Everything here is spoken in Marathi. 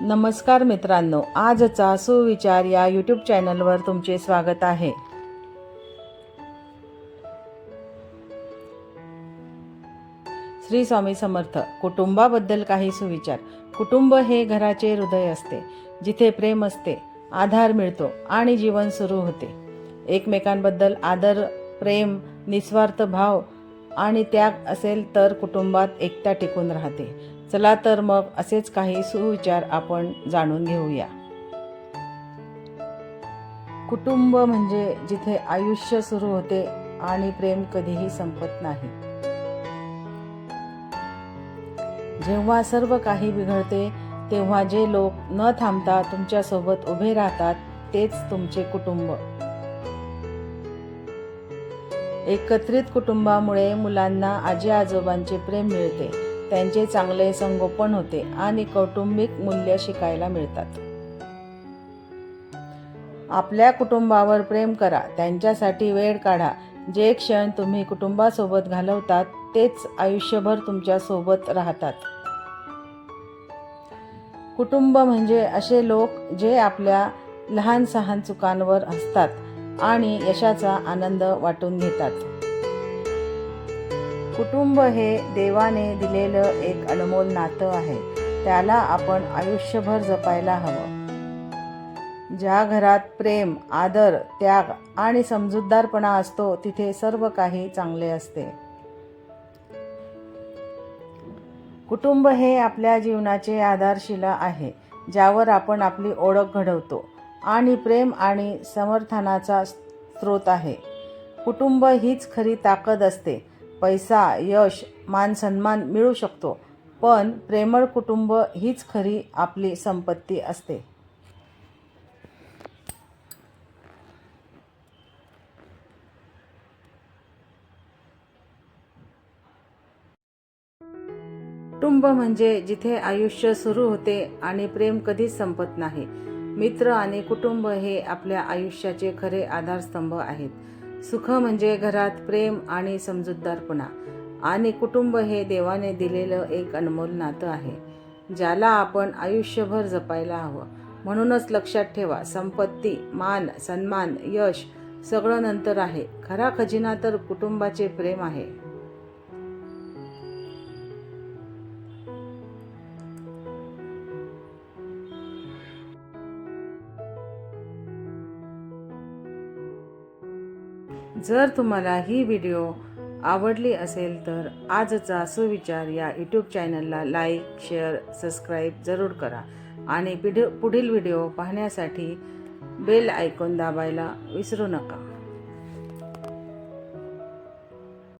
नमस्कार मित्रांनो आजचा सुविचार या यूट्यूब चॅनलवर तुमचे स्वागत आहे. श्री स्वामी समर्थ कुटुंबाबद्दल काही सुविचार. कुटुंब हे घराचे हृदय असते जिथे प्रेम असते आधार मिळतो आणि जीवन सुरू होते. एकमेकांबद्दल आदर प्रेम निस्वार्थ भाव आणि त्याग असेल तर कुटुंबात एकता टिकून राहते. चला तर मग असेच काही सुविचार आपण जाणून घेऊया. कुटुंब म्हणजे जिथे आयुष्य सुरू होते आणि प्रेम कधीही संपत नाही. जेव्हा सर्व काही बिघडते तेव्हा जे लोक न थांबता तुमच्यासोबत उभे राहतात तेच तुमचे कुटुंब. एकत्रित कुटुंबामुळे मुलांना आजी आजोबांचे प्रेम मिळते. त्यांचे चांगले संगोपन होते आणि कौटुंबिक मूल्य शिकायला मिळतात. आपल्या कुटुंबावर प्रेम करा त्यांच्यासाठी वेळ काढा. जे क्षण तुम्ही कुटुंबासोबत घालवतात तेच आयुष्यभर तुमच्यासोबत राहतात. कुटुंब म्हणजे असे लोक जे आपल्या लहान सहान चुकांवर हसतात आणि यशाचा आनंद वाटून घेतात. कुटुंब हे देवाने दिलेलं एक अनमोल नातं आहे. त्याला आपण आयुष्यभर जपायला हवं. ज्या घरात प्रेम आदर त्याग आणि समजूतदारपणा असतो तिथे सर्व काही चांगले असते. कुटुंब हे आपल्या जीवनाचे आधारशिला आहे ज्यावर आपण आपली ओळख घडवतो आणि प्रेम आणि समर्थनाचा स्रोत आहे. कुटुंब हीच खरी ताकद असते पैसा यश मान सन्मान मिळू शकतो. पण प्रेमळ कुटुंब हीच खरी आपली संपत्ती असते. कुटुंब म्हणजे जिथे आयुष्य सुरू होते आणि प्रेम कधीच संपत नाही. मित्र आणि कुटुंब हे आपल्या आयुष्याचे खरे आधारस्तंभ आहेत. सुख म्हणजे घरात प्रेम आणि समजूतदारपणा. आणि कुटुंब हे देवाने दिलेलं एक अनमोल नातं आहे ज्याला आपण आयुष्यभर जपायला हवं. म्हणूनच लक्षात ठेवा संपत्ती मान सन्मान यश सगळं नंतर आहे. खरा खजिना तर कुटुंबाचे प्रेम आहे. जर तुम्हाला ही व्हिडिओ आवडली असेल तर आजचा सुविचार या यूट्यूब चॅनलला लाईक शेअर सबस्क्राईब जरूर करा आणि पिढ पुढील व्हिडिओ पाहण्यासाठी बेल आयकॉन दाबायला विसरू नका.